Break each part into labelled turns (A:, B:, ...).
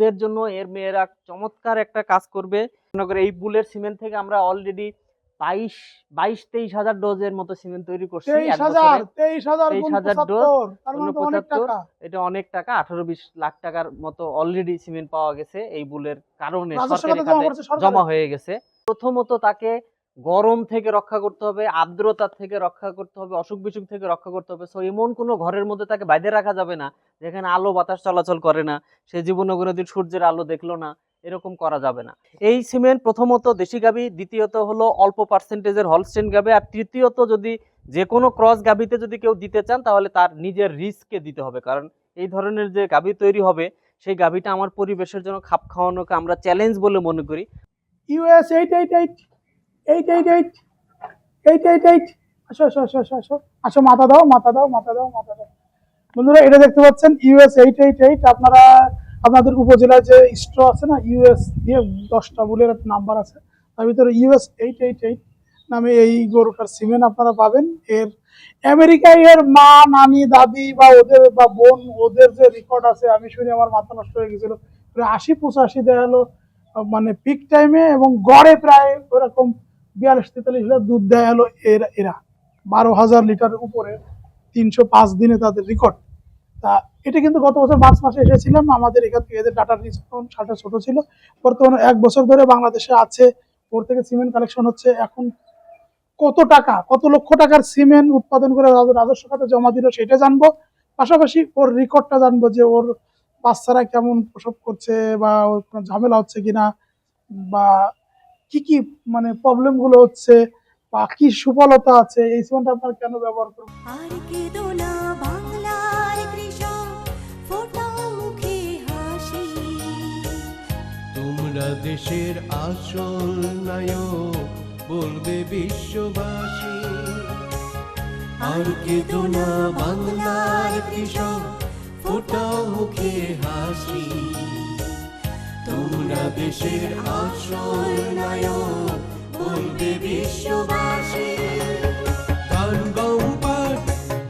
A: দুধের জন্য এর মেয়েরা চমৎকার একটা কাজ করবে। এই বুলের সিমেন্ট থেকে আমরা অলরেডি বাইশ বাইশ তেইশ হাজার ডোজের মতো সিমেন্ট তৈরি করছি।
B: তেইশ হাজার
A: ডোজ,
B: পঁচাত্তর, মানে তো অনেক টাকা।
A: এটা অনেক টাকা আঠারো বিশ লাখ টাকার মতো অলরেডি সিমেন্ট পাওয়া গেছে এই বুলের কারণে সরকারি
B: খাতে জমা
A: হয়ে গেছে। প্রথমত তাকে গরম থেকে রক্ষা করতে হবে, আর্দ্রতা থেকে রক্ষা করতে হবে, অসুখ বিসুখ থেকে রক্ষা করতে হবে। সো এমন কোনো ঘরের মধ্যে তাকে বাইরে রাখা যাবে না, যেখানে আলো বাতাস চলাচল করে না, সে জীবনে কোনোদিন সূর্যের আলো দেখল না, এরকম করা যাবে না। এই সিমেন্ট প্রথমত দেশি গাবি, দ্বিতীয়ত হলো অল্প পার্সেন্টেজের হলস্টেন গাবে, আর তৃতীয়ত যদি যে কোনো ক্রস গাবিতে যদি কেউ দিতে চান, তাহলে তার নিজের রিস্কে দিতে হবে। কারণ এই ধরনের যে গাবি তৈরি হবে, সেই গাবিটা আমার পরিবেশের জন্য খাপ খাওয়ানোকে আমরা চ্যালেঞ্জ বলে মনে করি।
B: ইউএস এইট এইট এইট মাথা দাও মাথা দাও মাথা দাও মাথা দাও। বন্ধুরা, এটা দেখতে পাচ্ছেন ইউএস এইট এইট এইট আপনারা, আপনাদের উপজেলায় যে স্ট্র আছে না ইউএস দিয়ে দশটা বুলের নাম্বার আছে, তার ভিতরে ইউএস এইট এইট এইট নামে এই গরুটার সিমেন্ট আপনারা পাবেন। এর আমেরিকায় এর মা, নানি, দাদি বা ওদের বা বোন, ওদের যে রেকর্ড আছে, আমি শুনে আমার মাথা নষ্ট হয়ে গেছিল। প্রায় আশি, পঁচাশি দেখা গেলো মানে পিক টাইমে এবং গড়ে প্রায় ওরকম বিয়াল্লিশ তেতাল্লিশ লিটার দুধ দেয় হলো এরা এরা। বারো হাজার লিটারের উপরে তিনশো পাঁচ দিনে তাদের রেকর্ড তা এটা কিন্তু গত বছর মার্চ মাসে এসেছিলাম, আমাদের এখান থেকে এদের ডাটা নিচ সালটা ছোট ছিল। বর্তমানে এক বছর ধরে বাংলাদেশে আছে, ওর থেকে সিমেন্ট কালেকশন হচ্ছে এখন কত টাকা, কত লক্ষ টাকার সিমেন্ট উৎপাদন করে রাজস্ব খাতে জমা দিল সেটা জানব। পাশাপাশি ওর রেকর্ডটা জানব যে ওর বাচ্চারা কেমন প্রসব করছে বা ওর কোনো ঝামেলা হচ্ছে কিনা বা কি কি মানে প্রবলেমগুলো হচ্ছে বা কি সুফলতা আছে? এই সিমেন্টটা আপনারা কেন ব্যবহার করবেন
C: আর কেঁদো না বাংলার কৃষক ফোটাও মুখে হাসি।
D: তোমরা দেশের আসল নায়ক বলবে বিশ্ববাসী। আর কেঁদো না বাংলার কৃষক ফোটাও মুখে হাসি। তোমরা দেশের আসল নায়ক বলবে বিশ্ববাসী।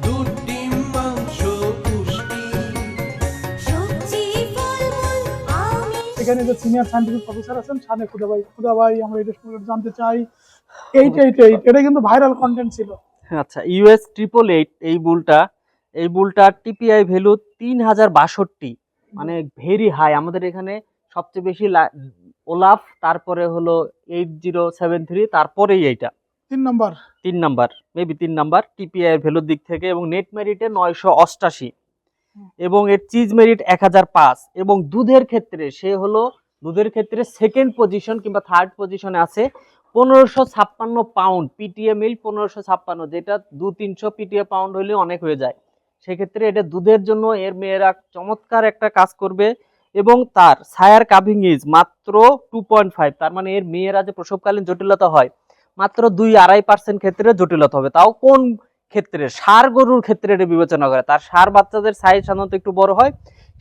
D: দুধ ডিম মাংস পুষ্টি।
B: এখানে যে সিনিয়র সায়েন্টিফিক প্রফেসর আছেন সামনে খুদা ভাই খুদা আমরা এটা সম্পর্কে জানতে চাই। এইট এইট এইট এটা কিন্তু ভাইরাল কন্টেন্ট ছিল।
A: আচ্ছা ইউএস ট্রিপল এইট এই বুলটা এই বুলটার টিপিআই ভ্যালু তিন হাজার বাষট্টি মানে ভেরি হাই আমাদের এখানে সবচেয়ে বেশি লা- ওলাফ তারপরে হলো এইট জিরো সেভেন থ্রি তারপরেই এইটা।
B: তিন নম্বর।
A: তিন নাম্বার মেবি তিন নাম্বার টিপিআই এর ভ্যালুর দিক থেকে এবং নেট মেরিটে নয়শো অষ্টাশি। এবং এর চিজ মেরিট এক হাজার পাঁচ। এবং দুধের ক্ষেত্রে সে হলো দুধের ক্ষেত্রে সেকেন্ড পজিশন কিংবা থার্ড পজিশনে আছে পনেরোশো ছাপ্পান্ন পাউন্ড পিটিএ মিল পনেরোশো ছাপ্পান্ন যেটা দু তিনশো পিটিএ পাউন্ড হলে অনেক হয়ে যায়। সেক্ষেত্রে এটা দুধের জন্য এর মেয়েরা চমৎকার একটা কাজ করবে। এবং তার সায়ার কাভিং ইজ মাত্র টু পয়েন্ট ফাইভ তার মানে এর মেয়েরা যে প্রসবকালীন জটিলতা হয়, মাত্র দুই আড়াই পার্সেন্ট ক্ষেত্রে জটিলতা হবে। তাও কোন ক্ষেত্রে? সার গরুর ক্ষেত্রে এটা বিবেচনা করে। তার সার বাচ্চাদের সাইজ সাধারণত একটু বড় হয়,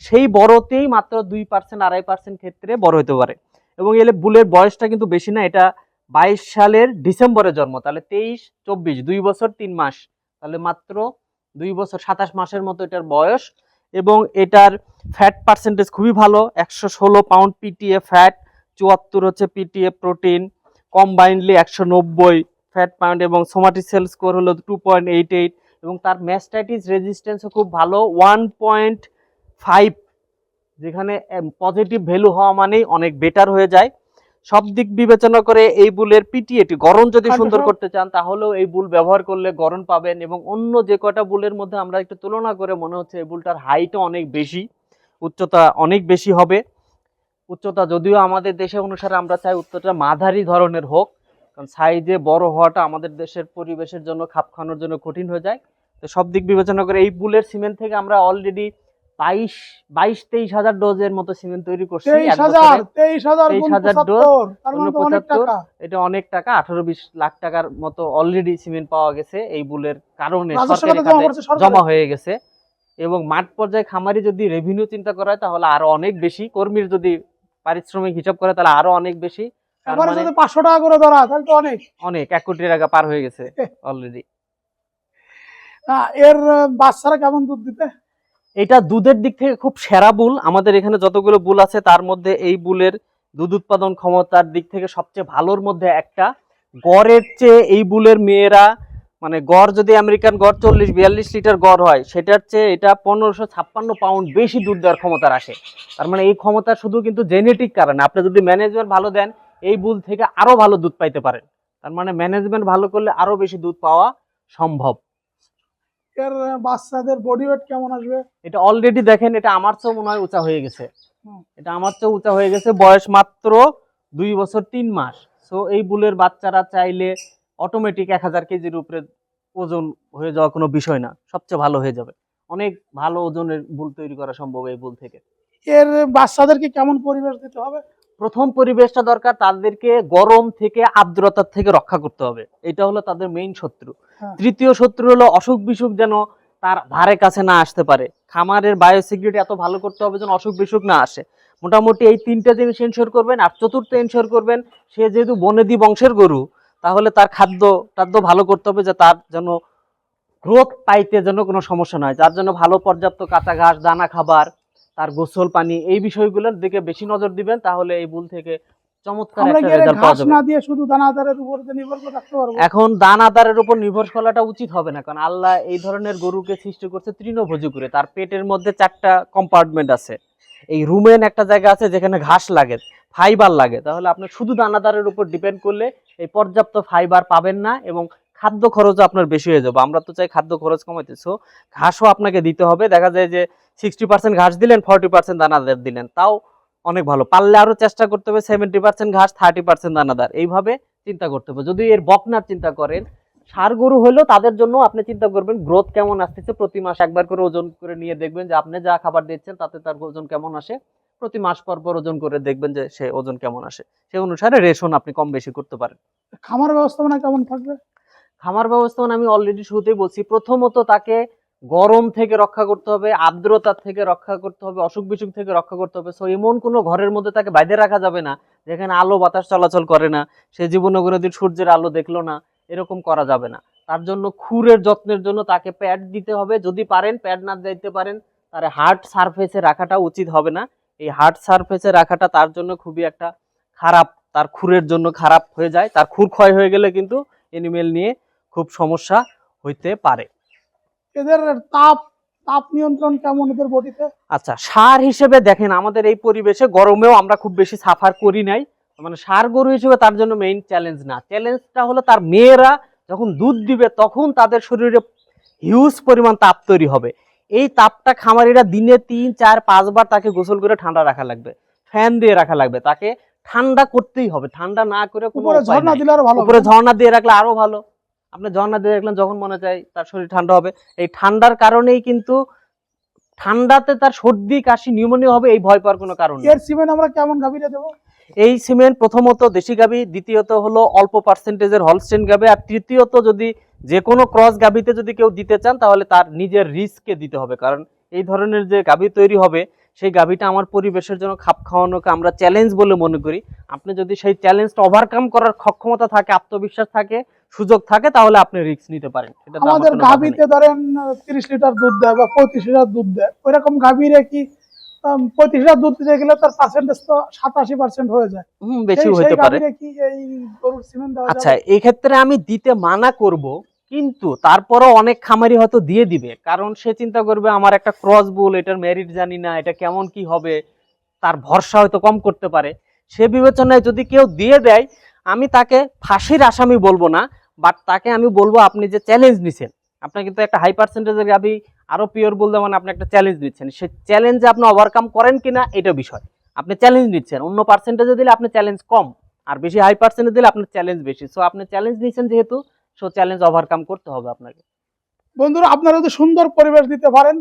A: সেই বড়তেই মাত্র দুই পার্সেন্ট আড়াই পার্সেন্ট ক্ষেত্রে বড় হতে পারে। এবং এলে বুলের বয়সটা কিন্তু বেশি না, এটা বাইশ সালের ডিসেম্বরে জন্ম। তাহলে তেইশ, চব্বিশ, দুই বছর তিন মাস। তাহলে মাত্র দুই বছর সাতাশ মাসের মতো এটার বয়স। এবং এটার ফ্যাট পার্সেন্টেজ খুবই ভালো, একশো ষোলো পাউন্ড পিটিএ ফ্যাট চুয়াত্তর হচ্ছে পিটিএ প্রোটিন কম্বাইন্ডলি একশো নব্বই ফ্যাট পাউন্ড এবং সোমাটিসেল স্কোর হলো টু পয়েন্ট এইট এইট এবং তার ম্যাস্টাইটিস রেজিস্ট্যান্সও খুব ভালো ওয়ান পয়েন্ট ফাইভ যেখানে পজিটিভ ভ্যালু হওয়া মানেই অনেক বেটার হয়ে যায়। সব দিক বিবেচনা করে এই বুলের পিটিএটি গরম যদি
B: আচ্ছা,
A: সুন্দর করতে চান তাহলেও এই বুল ব্যবহার করলে গরম পাবেন এবং অন্য যে কটা বুলের মধ্যে আমরা একটু তুলনা করে মনে হচ্ছে এই বুলটার হাইটও অনেক বেশি উচ্চতা অনেক বেশি হবে। উচ্চতা যদিও আমাদের দেশে অনুসারে আমরা চাই উচ্চতা মাঝারি ধরনের হোক কারণ সাইজে বড় হওয়াটা আমাদের দেশের পরিবেশের জন্য খাপ খাওয়ানোর জন্য কঠিন হয়ে যায়। তো সব দিক বিবেচনা করে এই বুলের সিমেন্ট থেকে আমরা অলরেডি বাইশ বাইশ তেইশ হাজার ডোজের মতো সিমেন্ট তৈরি করছি।
B: তেইশ হাজার
A: ডোজ,
B: পঁচাত্তর মানে টাকা।
A: এটা অনেক টাকা আঠারো বিশ লাখ টাকার মতো অলরেডি সিমেন্ট পাওয়া গেছে এই বুলের কারণে
B: জমা
A: হয়ে গেছে। এবং মাঠ পর্যায়ে খামারি যদি রেভিনিউ চিন্তা করা হয় তাহলে আরও অনেক বেশি কর্মীর যদি পারিশ্রমিক হিসাব করে তাহলে আরও অনেক বেশি। মানে
B: পাঁচশো টাকা করে ধরা তাহলে তো অনেক।
A: অনেক এক কোটি টাকা পার হয়ে গেছে অলরেডি
B: এর বাচ্চারা কেমন দুধ দিতে
A: এটা দুধের দিক থেকে খুব সেরা বুল। আমাদের এখানে যতগুলো বুল আছে, তার মধ্যে এই বুলের দুধ উৎপাদন ক্ষমতার দিক থেকে সবচেয়ে ভালোর মধ্যে একটা। গড়ের চেয়ে এই বুলের মেয়েরা মানে গড় যদি আমেরিকান গড় চল্লিশ, বিয়াল্লিশ লিটার গড় হয়, সেটার চেয়ে এটা পনেরোশো ছাপ্পান্ন পাউন্ড বেশি দুধ দেওয়ার ক্ষমতা আসে। তার মানে এই ক্ষমতা শুধু কিন্তু জেনেটিক কারণে। আপনি যদি ম্যানেজমেন্ট ভালো দেন, এই বুল থেকে আরও ভালো দুধ পাইতে পারেন। তার মানে ম্যানেজমেন্ট ভালো করলে আরও বেশি দুধ পাওয়া সম্ভব।
B: এর বাচ্চাদের বডি ওয়েট কেমন আসবে?
A: এটা অলরেডি দেখেন এটা আমার চেয়েও মনে হয় উঁচা হয়ে গেছে। এটা আমার চেয়েও উঁচা হয়ে গেছে বয়স মাত্র দুই বছর তিন মাস। সো এই বুলের বাচ্চারা চাইলে অটোমেটিক এক হাজার কেজির উপরে ওজন হয়ে যাওয়া কোনো বিষয় না সবচেয়ে ভালো হয়ে যাবে। অনেক ভালো ওজনের বুল তৈরি করা সম্ভব এই বুল থেকে।
B: এর বাচ্চাদেরকে কেমন পরিবেশ দিতে হবে?
A: প্রথম পরিবেশটা দরকার তাদেরকে গরম থেকে আর্দ্রতার থেকে রক্ষা করতে হবে। এটা হলো তাদের মেইন শত্রু।
B: হ্যাঁ।
A: তৃতীয় শত্রু হলো অসুখ বিসুখ যেন তার ধারে কাছে না আসতে পারে। খামারের বায়োসিকিউরিটি এত ভালো করতে হবে যেন অসুখ বিসুখ না আসে। মোটামুটি এই তিনটা জিনিস এনশোর করবেন আর চতুর্থ এনশোর করবেন সে যেহেতু বনেদি বংশের গরু তাহলে তার খাদ্য টাদ্য ভালো করতে হবে যে তার যেন গ্রোথ পাইতে যেন কোনো সমস্যা নয় যার জন্য ভালো পর্যাপ্ত কাঁচা ঘাস দানা খাবার তার গোসল পানি এই বিষয়গুলোর দিকে বেশি নজর দিবেন তাহলে এই বুল থেকে চমৎকার একটা রেজাল্ট পাওয়া যাবে।
B: না দিয়ে শুধু দানাদারের উপর নির্ভর করে রাখতে পারব?
A: এখন দান উপর নির্ভর করাটা উচিত হবে না কারণ আল্লাহ এই ধরনের গরুকে সৃষ্টি করছে তৃণভোজী করে তার পেটের মধ্যে চারটা কম্পার্টমেন্ট আছে। এই রুমেন একটা জায়গা আছে যেখানে ঘাস লাগে ফাইবার লাগে তাহলে আপনি শুধু দানাদারের উপর ডিপেন্ড করলে এই পর্যাপ্ত ফাইবার পাবেন না এবং খাদ্য খরচও আপনার বেশি হয়ে যাবে। আমরা তো চাই খাদ্য খরচ কমাইতে সো ঘাসও আপনাকে দিতে হবে। দেখা যায় যে সিক্সটি পার্সেন্ট ঘাস দিলেন ফর্টি পার্সেন্ট দানাদার দিলেন। তাও অনেক ভালো। পারলে আরও চেষ্টা করতে হবে সেভেন্টি পার্সেন্ট ঘাস থার্টি পার্সেন্ট দানাদার এইভাবে চিন্তা করতে হবে। যদি এর বকনার চিন্তা করেন, সার গরু হলেও তাদের জন্য আপনি চিন্তা করবেন গ্রোথ কেমন আসতেছে প্রতি মাস। একবার করে ওজন করে নিয়ে দেখবেন যে আপনি যা খাবার দিচ্ছেন, তাতে তার ওজন কেমন আসে। প্রতি মাস পর পর ওজন করে দেখবেন যে সে ওজন কেমন আসে। সে অনুসারে রেশন আপনি কম বেশি করতে পারেন।
B: খামার ব্যবস্থাপনা কেমন থাকবে?
A: খামার ব্যবস্থাপনা আমি অলরেডি শুরুতেই বলছি। প্রথমত তাকে গরম থেকে রক্ষা করতে হবে, আর্দ্রতা থেকে রক্ষা করতে হবে, অসুখ বিসুখ থেকে রক্ষা করতে হবে। সো এমন কোনো ঘরের মধ্যে তাকে বাইরে রাখা যাবে না, যেখানে আলো বাতাস চলাচল করে না, সে জীবনে কোনোদিন সূর্যের আলো দেখল না, এরকম করা যাবে না। তার জন্য খুরের যত্নের জন্য তাকে প্যাড দিতে হবে। যদি পারেন প্যাড না দিতে পারেন, তার হার্ড সারফেসে রাখাটা উচিত হবে না। এই হার্ড সারফেসে রাখাটা তার জন্য খুবই একটা খারাপ, তার খুরের জন্য খারাপ হয়ে যায়। তার খুর ক্ষয় হয়ে গেলে কিন্তু এনিমেল নিয়ে খুব সমস্যা হইতে পারে।
B: এদের তাপ তাপ নিয়ন্ত্রণ কেমন এদের বডিতে?
A: আচ্ছা সার হিসেবে দেখেন আমাদের এই পরিবেশে গরমেও আমরা খুব বেশি সাফার করি নাই। মানে সার গরু হিসেবে তার জন্য মেইন চ্যালেঞ্জ না। চ্যালেঞ্জটা হলো তার মেয়েরা যখন দুধ দিবে তখন তাদের শরীরে হিউজ পরিমাণ তাপ তৈরি হবে। এই তাপটা খামারিরা দিনে তিন চার পাঁচবার তাকে গোসল করে ঠান্ডা রাখা লাগবে। ফ্যান দিয়ে রাখা লাগবে। তাকে ঠান্ডা করতেই হবে। ঠান্ডা না করে
B: উপরে ঝর্ণা দিলে আরও ভালো
A: উপরে ঝর্ণা দিয়ে রাখলে আরও ভালো। আপনি ঝর্ণা দিয়ে রাখলেন যখন মনে চায় তার শরীর ঠান্ডা হবে এই ঠান্ডার কারণেই কিন্তু ঠান্ডাতে তার সর্দি কাশি নিউমোনিয়া হবে এই ভয় পাওয়ার কোনো কারণ
B: এর সিমেন্ট আমরা কেমন গাভীরে দেবো?
A: এই সিমেন্ট প্রথমত দেশি গাবি দ্বিতীয়ত হলো অল্প পার্সেন্টেজের হলস্টেন গাবি আর তৃতীয়ত যদি যে কোনো ক্রস গাবিতে যদি কেউ দিতে চান তাহলে তার নিজের রিস্ককে দিতে হবে। কারণ এই ধরনের যে গাবি তৈরি হবে সেই গাভীটা আমার পরিবেশের জন্য খাপ খাওয়ানোকে আমরা চ্যালেঞ্জ বলে মনে করি। আপনি যদি সেই চ্যালেঞ্জটা ওভারকাম করার সক্ষমতা থাকে আত্মবিশ্বাস থাকে সুযোগ থাকে তাহলে আপনি রিস্ক নিতে পারেন।
B: আমাদের। গাভীতে ধরেন তিরিশ লিটার দুধ দেয় বা পঁয়ত্রিশ লিটার দুধ দেয় ওইরকম গাভীরে কি পঁয়ত্রিশ লিটার দুধ দিতে গেলে তার পার্সেন্টেজ তো সাতাশি পার্সেন্ট হয়ে যায়।
A: হুম বেশি
B: সেই-
A: হতে পারে।
B: কি এই গরুর সিমেন্ট দেওয়া
A: আচ্ছা এই ক্ষেত্রে আমি দিতে মানা করব কিন্তু তারপরও অনেক খামারি হয়তো দিয়ে দিবে। কারণ সে চিন্তা করবে, আমার একটা ক্রস বুল, এটার মেরিট জানি না, এটা কেমন কি হবে? তার ভরসা হয়তো কম করতে পারে। সে বিবেচনায় যদি কেউ দিয়ে দেয়, আমি তাকে ফাঁসির আসামি বলব না বাট তাকে আমি বলব আপনি যে চ্যালেঞ্জ নিছেন। আপনি কিন্তু একটা হাই পার্সেন্টেজের গাবি আরও পিওর বলতে মানে আপনি একটা চ্যালেঞ্জ নিচ্ছেন। সে চ্যালেঞ্জে আপনি ওভারকাম করেন কিনা, এটা বিষয়। আপনি চ্যালেঞ্জ নিচ্ছেন, অন্য পার্সেন্টেজে দিলে আপনি চ্যালেঞ্জ কম, আর বেশি হাই পার্সেন্টেজ দিলে আপনার চ্যালেঞ্জ বেশি। সো আপনি চ্যালেঞ্জ নিচ্ছেন যেহেতু সো চ্যালেঞ্জ ওভারকাম করতে হবে আপনাকে।
B: বন্ধুরা, আপনারা যদি সুন্দর পরিবেশ দিতে পারেন,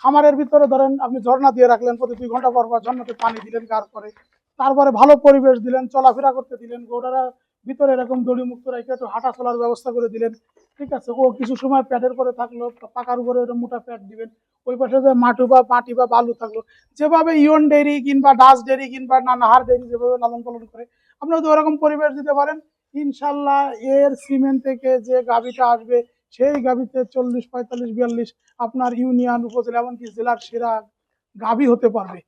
B: খামারের ভিতরে ধরেন আপনি ঝর্ণা দিয়ে রাখলেন, প্রতি দুই ঘণ্টা পর পর ঝর্ণাতে পানি দিলেন কার পরে, তারপরে ভালো পরিবেশ দিলেন, চলাফেরা করতে দিলেন গোটারা ভিতরে এরকম দড়ি মুক্ত রেখে একটু হাঁটা চলার ব্যবস্থা করে দিলেন, ঠিক আছে? ও কিছু সময় প্যাডের করে থাকল, পাকার উপরে মোটা প্যাড দিবেন, ওই পাশে যে মাটু বা মাটি বা বালু থাকল, যেভাবে ইয়ন ডেয়ারি কিংবা ডাস ডেয়ারি কিংবা না নাহার ডেয়ারি যেভাবে লালন পালন করে, আপনারা যদি ওরকম পরিবেশ দিতে পারেন ইনশাল্লাহ এর সিমেন্ট থেকে যে গাভিটা আসবে, সেই গাভীতে চল্লিশ, পঁয়তাল্লিশ, বিয়াল্লিশ আপনার ইউনিয়ন উপজেলা এমনকি জেলার সেরা গাভী হতে পারবে।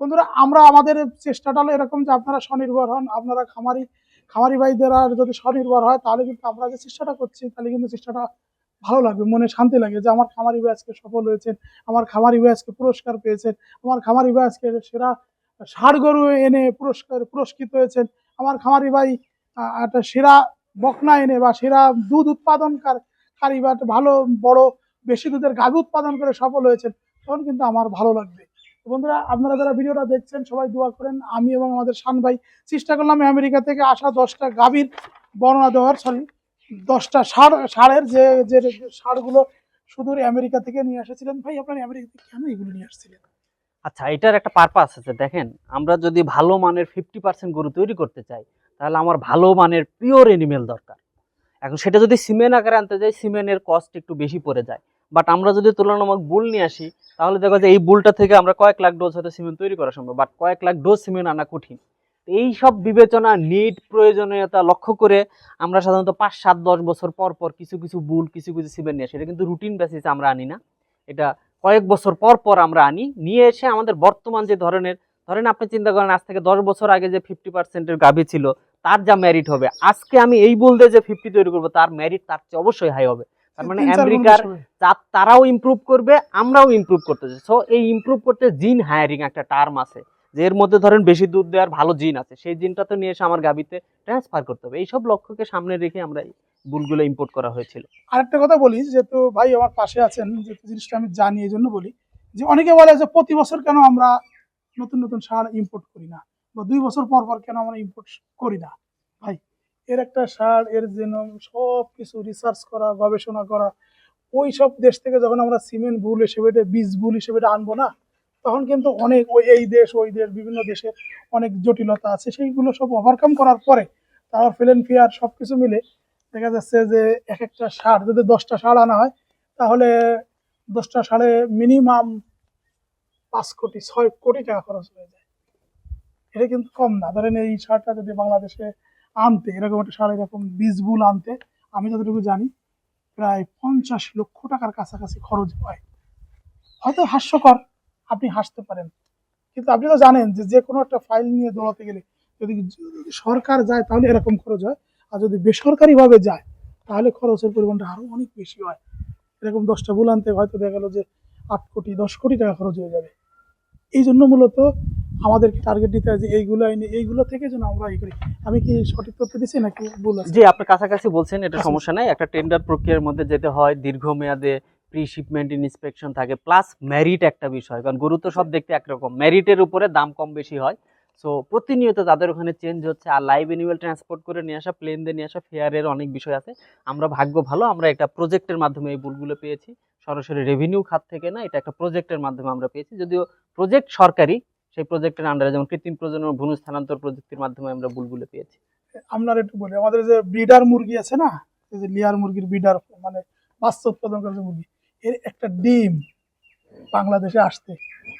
B: বন্ধুরা, আমরা আমাদের চেষ্টাটা হলো এরকম যে আপনারা স্বনির্ভর হন, আপনারা খামারি খামারি ভাইদেরা যদি স্বনির্ভর হয়, তাহলে কিন্তু আমরা যে চেষ্টাটা করছি, তাহলে কিন্তু চেষ্টাটা ভালো লাগবে, মনে শান্তি লাগে যে আমার খামারি ভাই আজকে সফল হয়েছেন, আমার খামারি ভাই আজকে পুরস্কার পেয়েছেন, আমার খামারি ভাই আজকে সেরা ষাড় গরু এনে পুরস্কার, পুরস্কৃত হয়েছেন, আমার খামারি ভাই একটা সেরা বকনা এনে বা সেরা দুধ উৎপাদনকারী বা ভালো, বড়, বেশি দুধের গাভী উৎপাদন করে সফল হয়েছেন, তখন কিন্তু আমার ভালো লাগবে। বন্ধুরা, আপনারা যারা ভিডিওটা দেখছেন, সবাই দোয়া করেন, আমি এবং আমাদের শান ভাই চেষ্টা করলাম আমেরিকা থেকে আসা দশটা গাভীর বর্ণনা দেওয়ার সরি দশটা ষাড় ষাঁড়ের যে যে ষাঁড়গুলো সুদূর আমেরিকা থেকে নিয়ে এসেছিলেন। ভাই, আপনার আমেরিকা থেকে কেন এগুলো নিয়ে আসছিলেন?
A: আচ্ছা এটার একটা পারপাস আছে, দেখেন, আমরা যদি ভালো মানের ফিফটি পার্সেন্ট গরু তৈরি করতে চাই তাহলে আমার ভালো মানের পিওর এনিমেল দরকার। এখন সেটা যদি সিমেন্ট আকারে আনতে যাই, সিমেন্টের কস্ট একটু বেশি পড়ে যায়। বাট আমরা যদি তুলনামূলক বুল নিয়ে আসি, তাহলে দেখা যায় এই বুলটা থেকে আমরা কয়েক লাখ ডোজ হয়তো সিমেন্ট তৈরি করা সম্ভব বাট কয়েক লাখ ডোজ সিমেন্ট আনা কঠিন। এই সব বিবেচনা নিট প্রয়োজনীয়তা লক্ষ্য করে আমরা সাধারণত পাঁচ, সাত, দশ বছর পর পর কিছু কিছু বুল, কিছু কিছু সিমেন্ট নিয়ে আসি। এটা কিন্তু রুটিন বেসিসে আমরা আনি না। এটা কয়েক বছর পর পর আমরা আনি। নিয়ে এসে আমাদের বর্তমান যে ধরনের ধরেন আপনি চিন্তা করেন আজ থেকে দশ বছর আগে যে ফিফটি পার্সেন্টের গাভী ছিল তার যা মেরিট হবে। আজকে আমি এই বলতে যে ফিফটি তৈরি করব তার মেরিট তার চেয়ে অবশ্যই হাই হবে। তার মানে আমেরিকার তারাও ইমপ্রুভ করবে আমরাও ইমপ্রুভ করতেছি সো এই ইমপ্রুভ করতে জিন হায়ারিং একটা টার্ম আছে যে এর মধ্যে ধরেন বেশি দুধ দেওয়ার ভালো জিন আছে। সেই জিনটা তো নিয়ে এসে আমার গাবিতে ট্রান্সফার করতে হবে। এইসব লক্ষ্যকে সামনে রেখে আমরা বুলগুলো ইম্পোর্ট করা হয়েছিল।
B: আরেকটা কথা বলি যেহেতু ভাই আমার পাশে আছেন যেহেতু জিনিসটা আমি জানি এই জন্য বলি যে অনেকে বলে যে প্রতি বছর কেন আমরা নতুন নতুন সার ইম্পোর্ট করি না বা দুই বছর পর পর কেন আমরা ইম্পোর্ট করি না? ভাই, এর একটা সার, এর জেনম সব কিছু রিসার্চ করা, গবেষণা করা ওই সব দেশ থেকে যখন আমরা সিমেন্ট ভুল হিসেবে বীজ বুল হিসেবে আনব না, তখন কিন্তু অনেক ওই, এই দেশ, ওই দেশ, বিভিন্ন দেশের অনেক জটিলতা আছে। সেইগুলো সব ওভারকাম করার পরে তারপর ফেলেন ফিয়ার সব কিছু মিলে দেখা যাচ্ছে যে এক একটা সার, যদি দশটা সার আনা হয়, তাহলে দশটা সারে মিনিমাম পাঁচ কোটি, ছয় কোটি টাকা খরচ হয়ে যায়। এটা কিন্তু কম না। ধরেন এই সারটা যদি বাংলাদেশে আনতে, এরকম একটা সার, এরকম বীজগুল আনতে, আমি যতটুকু জানি, প্রায় পঞ্চাশ লক্ষ টাকার কাছাকাছি খরচ হয়। হয়তো হাস্যকর, আপনি হাসতে পারেন। কিন্তু আপনি তো জানেন যে যে কোনো একটা ফাইল নিয়ে দৌড়াতে গেলে, যদি সরকার যায় তাহলে এরকম খরচ হয়। আর যদি বেসরকারিভাবে যায়, তাহলে খরচের পরিমাণটা আরও অনেক বেশি হয়। এরকম দশটা বুল আনতে হয়তো দেখা গেলো যে আট কোটি, দশ কোটি টাকা খরচ হয়ে যাবে। এই জন্য মূলত আমাদেরকে টার্গেট দিতে হয় যে এইগুলো আইনি এইগুলো থেকে যেন আমরা ই করি। আমি কি সঠিক তথ্য দিচ্ছি নাকি ভুল
A: জি আপনার কাছাকাছি বলছেন এটা সমস্যা নাই। একটা টেন্ডার প্রক্রিয়ার মধ্যে যেতে হয় দীর্ঘমেয়াদে প্রি শিপমেন্ট ইন্সপেকশন থাকে প্লাস মেরিট একটা বিষয়। কারণ গরু তো সব দেখতে একরকম। মেরিটের উপরে দাম কম বেশি হয়। সো প্রতিনিয়ত তাদের ওখানে চেঞ্জ হচ্ছে। আর লাইভ অ্যানিমেল ট্রান্সপোর্ট করে নিয়ে আসা প্লেন দিয়ে নিয়ে আসা ফেয়ারের অনেক বিষয় আছে। আমরা ভাগ্য ভালো আমরা একটা প্রজেক্টের মাধ্যমে এই বুলগুলো পেয়েছি। সরাসরি রেভিনিউ খাত থেকে না এটা একটা প্রজেক্টের মাধ্যমে আমরা পেয়েছি। যদিও প্রজেক্ট সরকারি সেই প্রজেক্টের আন্ডারে যেমন কৃত্রিম প্রজনন ও ভ্রূণ স্থানান্তর প্রযুক্তির মাধ্যমে আমরা বুলগুলো পেয়েছি।
B: আপনার একটু বলি আমাদের যে ব্রিডার মুরগি আছে না এই যে লিয়ার মুরগির ব্রিডার মানে বাচ্চা উৎপাদন করে যে মুরগি এর একটা ডিম বাংলাদেশে আসতে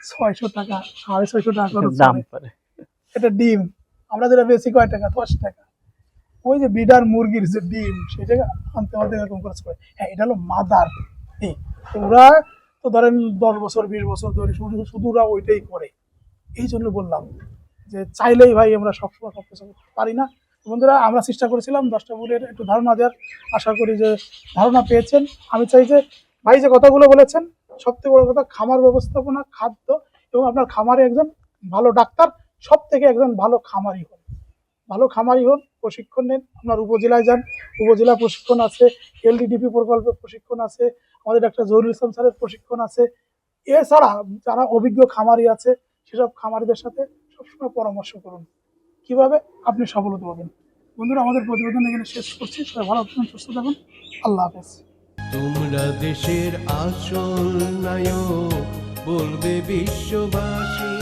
B: ছয়শো টাকা সাড়ে ছয়শো টাকা
A: দাম
B: করে।
A: করে
B: এটা ডিম আমরা যেটা বেশি কয় টাকা? দশ টাকা। ওই যে ব্রিডার মুরগির যে ডিম সেটা আনতে আমাদের এরকম খরচ করে। হ্যাঁ এটা হলো মাদার ওরা তো ধরেন দশ বছর, বিশ বছর ধরে শুধু ওরা ওইটাই করে। এই জন্য বললাম যে চাইলেই ভাই আমরা সবসময় সব কিছু পারি না। বন্ধুরা, আমরা চেষ্টা করেছিলাম দশটা বুলের একটু ধারণা দেওয়ার। আশা করি যে ধারণা পেয়েছেন। আমি চাই যে ভাই যে কথাগুলো বলেছেন, সবথেকে বড় কথা, খামার ব্যবস্থাপনা, খাদ্য এবং আপনার খামারে একজন ভালো ডাক্তার সব থেকে একজন ভালো খামারি হন। ভালো খামারি হন, প্রশিক্ষণ নেন। আপনার উপজেলায় যান, উপজেলা প্রশিক্ষণ আছে, এলডিডিপি প্রকল্পের প্রশিক্ষণ আছে আমাদের ডাক্তার জহুরুল ইসলাম স্যারের প্রশিক্ষণ আছে। এছাড়া যারা অভিজ্ঞ খামারি আছে, সেসব খামারিদের সাথে সবসময় পরামর্শ করুন। কীভাবে? আপনি সফলতা পাবেন। বন্ধুরা, আমাদের প্রতিবেদন এখানে শেষ করছি। সবাই ভালো থাকুন, সুস্থ থাকুন। আল্লাহ হাফেজ।
D: তোমরা দেশের আসল নায়ক, বলবে বিশ্ববাসী।